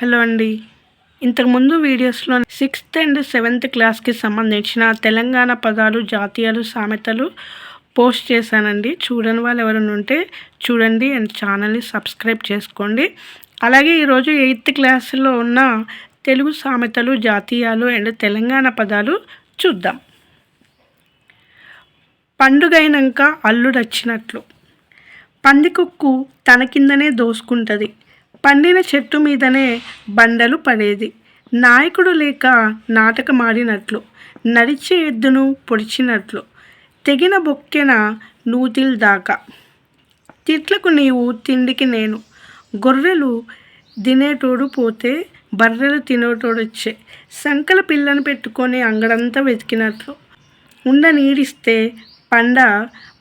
Hello అండి. ఇంతకుముందు వీడియోస్లో సిక్స్త్ అండ్ సెవెంత్ క్లాస్కి సంబంధించిన తెలంగాణ పదాలు జాతీయాలు సామెతలు పోస్ట్ చేశానండి. చూడని వాళ్ళు ఎవరైనా ఉంటే చూడండి అండ్ ఛానల్ని సబ్స్క్రైబ్ చేసుకోండి. అలాగే ఈరోజు ఎయిత్ క్లాస్లో ఉన్న తెలుగు సామెతలు జాతీయాలు అండ్ తెలంగాణ పదాలు చూద్దాం. పండుగైనాక అల్లుడొచ్చినట్లు. పందికొక్కు తన కిందనే దోసుకుంటుంది. పండిన చెట్టు మీదనే బండలు పడేది. నాయకుడు లేక నాటకమాడినట్లు నడిచే ఎద్దును పొడిచినట్లు తెగిన బొక్కెన నూతిల్ దాకా. తిట్లకు నీవు తిండికి నేను. గొర్రెలు తినేటోడు పోతే బర్రెలు తినేటోడు వచ్చే. సంకల పిల్లను పెట్టుకొని అంగడంతా వెతికినట్లు. ఉండ నీడిస్తే పండ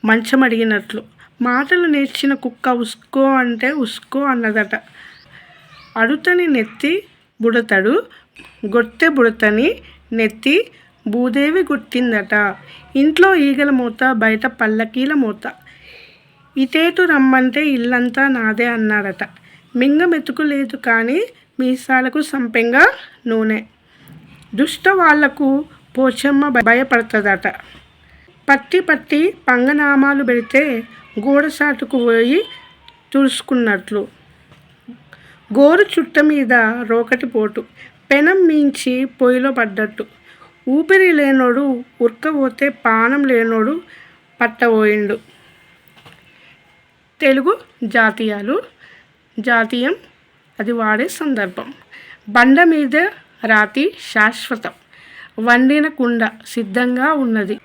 మంచం అడిగినట్లు మాటలు నేర్చిన కుక్క ఉస్కో అంటే ఉస్కో అన్నదట. అడుతని నెత్తి బుడతడు గొట్టె బుడతని నెత్తి భూదేవి గుట్టిందట ఇంట్లో ఈగల మూత బయట పల్లకీల మూత. ఇటేటు రమ్మంటే ఇల్లంతా నాదే అన్నాడట. మింగ మెతుకు లేదు కానీ మీసాలకు సంపెంగా నూనె. దుష్ట వాళ్ళకు పోచమ్మ భయపడుతుందట. పట్టి పట్టి పంగనామాలు పెడితే గోడసాటుకు పోయి తుడుచుకున్నట్లు. గోరు చుట్ట మీద రోకటి పోటు. పెనం మించి పొయ్యిలో పడ్డట్టు. ఊపిరి లేనోడు ఉరకపోతే పానం లేనోడు పట్టబోయిండు. తెలుగు జాతీయాలు. జాతీయం అది వాడే సందర్భం. బండ మీద రాతి శాశ్వతం. వండిన కుండ సిద్ధంగా ఉన్నది.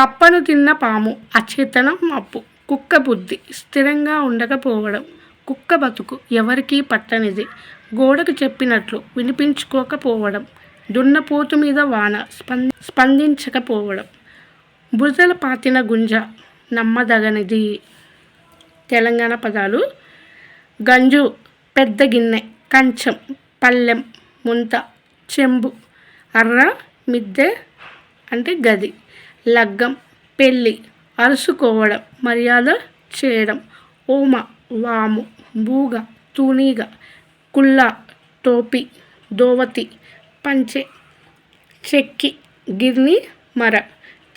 కప్పను తిన్న పాము అచేతనం అప్పు. కుక్క బుద్ధి స్థిరంగా ఉండకపోవడం. కుక్క బతుకు ఎవరికీ పట్టనిది. గోడకు చెప్పినట్లు వినిపించుకోకపోవడం దున్నపోతు మీద వాన స్పంద స్పందించకపోవడం. బురదల పాతిన గుంజ నమ్మదగనిది. తెలంగాణ పదాలు గంజు పెద్ద గిన్నె కంచం పల్లెం ముంత చెంబు అర్ర మిద్దె అంటే గది లగ్గం పెళ్ళి అరుసుకోవడం మర్యాద చేయడం ఓమ వాము బూగ తూనీగ కుల్ల టోపి దోవతి పంచె చెక్కి గిర్ని మర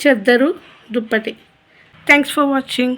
చెద్దరు దుప్పటి. Thanks for watching